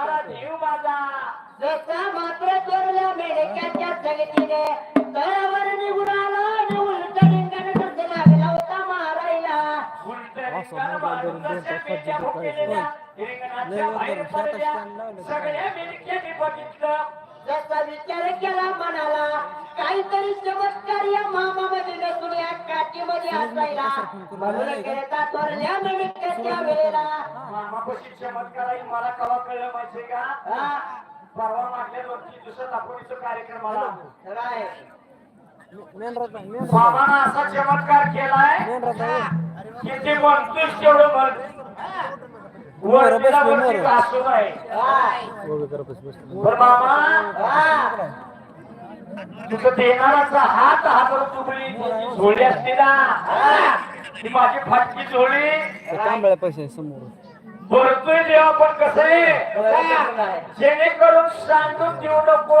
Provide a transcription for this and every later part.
देणारा देव माझा जसा मात्र चोरल्या मेढक्याच्या संगतीने तळावर निघून आला आणि उलट रिंगण कसं लागला होता मारायला उलट रिंगण मारून जसे मेंढ्या भुकेलेल्या रिंगणाच्या बाहेर पडल्या. सगळ्या मेंढक्यांनी बघितलं. जसा विचार केला मनाला काहीतरी चमत्कार या मामामध्ये नसून या काठीमध्ये असायला. म्हणून खेळता चोरल्या मेढक्याच्या वेळेला. मामापाशी चमत्कार आहे. मला कवा कळलं माहितीये का? हा, परवा मागल्या दोन तीन दिवसात दाखवणीचा कार्यक्रम आला. काय? मामानं असा चमत्कार केलाय की ते म्हणतोच तेवढं म्हण वरतीला वरती आहे. काय? बरं मामा. तुझं देणाराचा हात हातावर तुबळी झोळी असते ना. ती माझी फाटकी झोळी. तांबळ्या पैसे समोर. भरतोय देवा पण कसं आहे? जेणेकरून सांगून देऊ नको.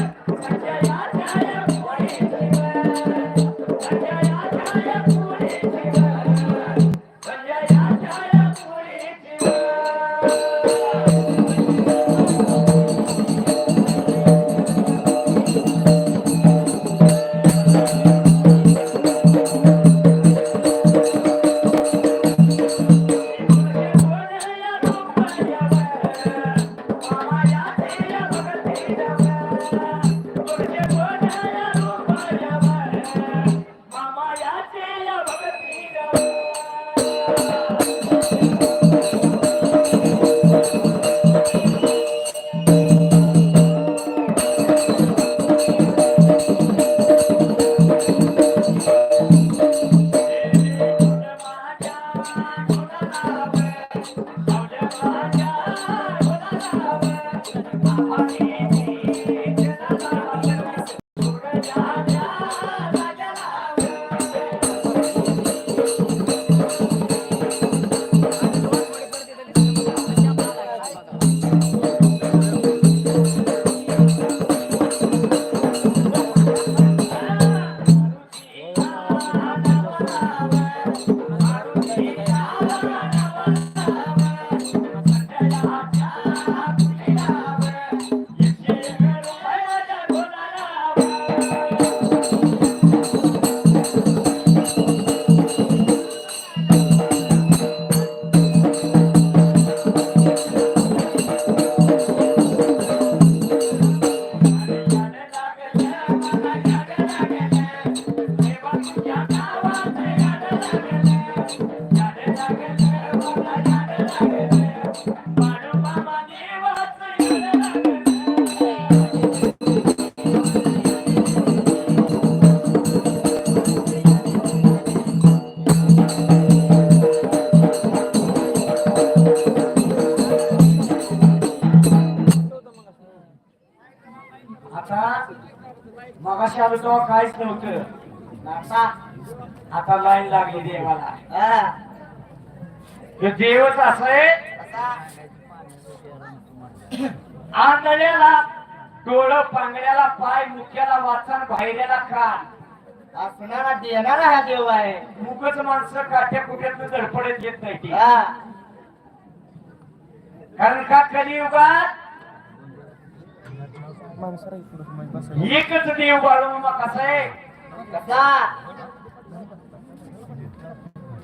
आता मगाशी आलो तेव्हा काहीच नव्हतं. आता आता लाईन लागली देवाला. हा. देवच असं. आहे आंधळ्याला डोळं पांगड्याला पाय मुख्याला वाचन बाहेरला कान. असणारा देणारा हा देव आहे. मुगच माणसं काठ्या कुठ्यातून धडपडत येत नाही हा. कारण का कलियुगात एकच देव बाळू कसं आहे? कसा?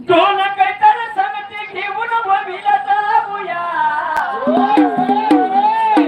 दोन काहीतरी संगती घेऊन वभिला जाऊया.